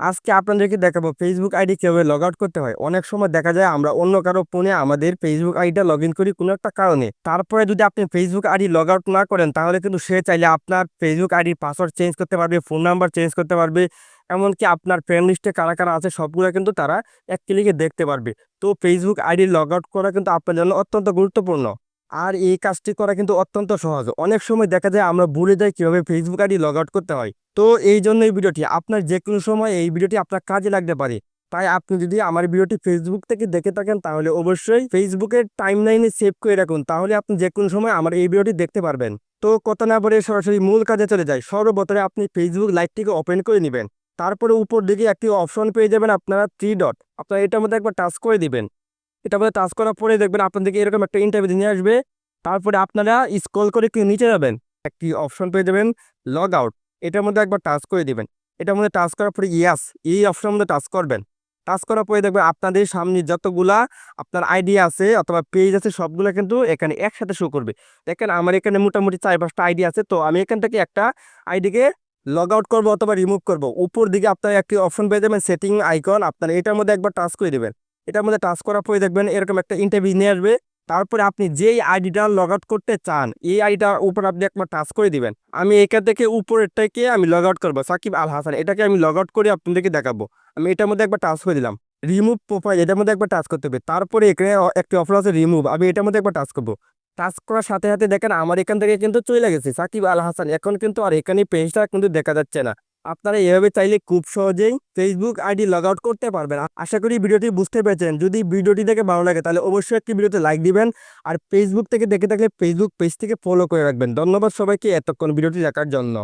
আজকে আপনাদেরকে দেখাবো ফেসবুক আইডি কীভাবে লগ আউট করতে হয়। অনেক সময় দেখা যায় আমরা অন্য কারও ফোনে আমাদের ফেসবুক আইডিটা লগ ইন করি কোনো একটা কারণে। তারপরে যদি আপনি ফেসবুক আইডি লগ আউট না করেন, তাহলে কিন্তু সে চাইলে আপনার ফেসবুক আইডির পাসওয়ার্ড চেঞ্জ করতে পারবে ফোন নাম্বার চেঞ্জ করতে পারবে, এমনকি আপনার ফ্রেন্ড লিস্টে কারা কারা আছে সবগুলো কিন্তু তারা এক ক্লিকে দেখতে পারবে। তো ফেসবুক আইডি লগ আউট করা কিন্তু আপনার জন্য অত্যন্ত গুরুত্বপূর্ণ। আর এই কাজটি করা কিন্তু অত্যন্ত সহজ। অনেক সময় দেখা যায় আমরা ভুলে যাই কীভাবে ফেসবুক আইডি লগ আউট করতে হয়। তো এই জন্য এই ভিডিওটি আপনার যে কোনো সময় এই ভিডিওটি আপনার কাজে লাগতে পারে। তাই আপনি যদি আমার ভিডিওটি ফেসবুক থেকে দেখে থাকেন, তাহলে অবশ্যই ফেসবুকের টাইম লাইনে সেভ করে রাখুন। তাহলে আপনি যে কোনো সময় আমার এই ভিডিওটি দেখতে পারবেন। তো কথা না বলে সরাসরি মূল কাজে চলে যায় সর্বপ্রথমে আপনি ফেসবুক লাইভটিকে ওপেন করে নেবেন। তারপরে উপর দিকে একটি অপশন পেয়ে যাবেন আপনারা থ্রি ডট আপনারা এটার মধ্যে একবার টাচ করে দিবেন। এটার মধ্যে টাচ করার পরে দেখবেন আপনাদেরকে এরকম একটা ইন্টারভিউ নিয়ে আসবে। তারপরে আপনারা স্ক্রল করে একটু নিচে যাবেন। একটি অপশন পেয়ে যাবেন লগ আউট এটার মধ্যে একবার টাচ করে দিবেন। এটার মধ্যে টাচ করার পরে ইয়াস এই অপশনের মধ্যে টাচ করবেন। টাচ করার পরে দেখবেন আপনাদের সামনে যতগুলা আপনার আইডি আছে অথবা পেজ আছে, সবগুলো কিন্তু এখানে একসাথে শো করবে। দেখেন আমার এখানে মোটামুটি চার পাঁচটা আইডি আছে, তো আমি এখান থেকে একটা আইডিকে লগ আউট করব অথবা রিমুভ করব। উপর দিকে আপনার একটি অপশন পেয়ে যাবেন সেটিং আইকন আপনার এটার মধ্যে একবার টাচ করে দেবেন। এটার মধ্যে টাচ করার পরে দেখবেন এরকম একটা ইন্টারভিউ নিয়ে আসবে। তারপরে আপনি যেই আইডিটা লগ আউট করতে চান, এই আইডিটার উপর আপনি একবার টাচ করে দিবেন। আমি এখান থেকে উপরেরটাকে আমি লগ আউট করব, সাকিব আল হাসান। এটাকে আমি লগ আউট করে আপনাদেরকে দেখাবো। আমি এটার মধ্যে একবার টাচ করে দিলাম। রিমুভ প্রোফাইল এটার মধ্যে একবার টাচ করতে হবে। তারপরে এখানে একটি অফার আছে রিমুভ আমি এটার মধ্যে একবার টাচ করব। টাচ করার সাথে সাথে দেখেন আমার এখান থেকে কিন্তু চলে গেছে। সাকিব আল হাসান, এখন কিন্তু আর এখানে পেজটা কিন্তু দেখা যাচ্ছে না। আপনারা এভাবে চাইলে খুব সহজেই ফেসবুক আইডি লগ আউট করতে পারবেন। আশা করি ভিডিওটি বুঝতে পেরেছেন। যদি ভিডিওটি দেখে ভালো লাগে, তাহলে অবশ্যই একটি ভিডিওতে লাইক দিবেন আর ফেসবুক থেকে দেখে থাকলে ফেসবুক পেজ থেকে ফলো করে রাখবেন। ধন্যবাদ সবাইকে। এতক্ষণ ভিডিওটি দেখার জন্য।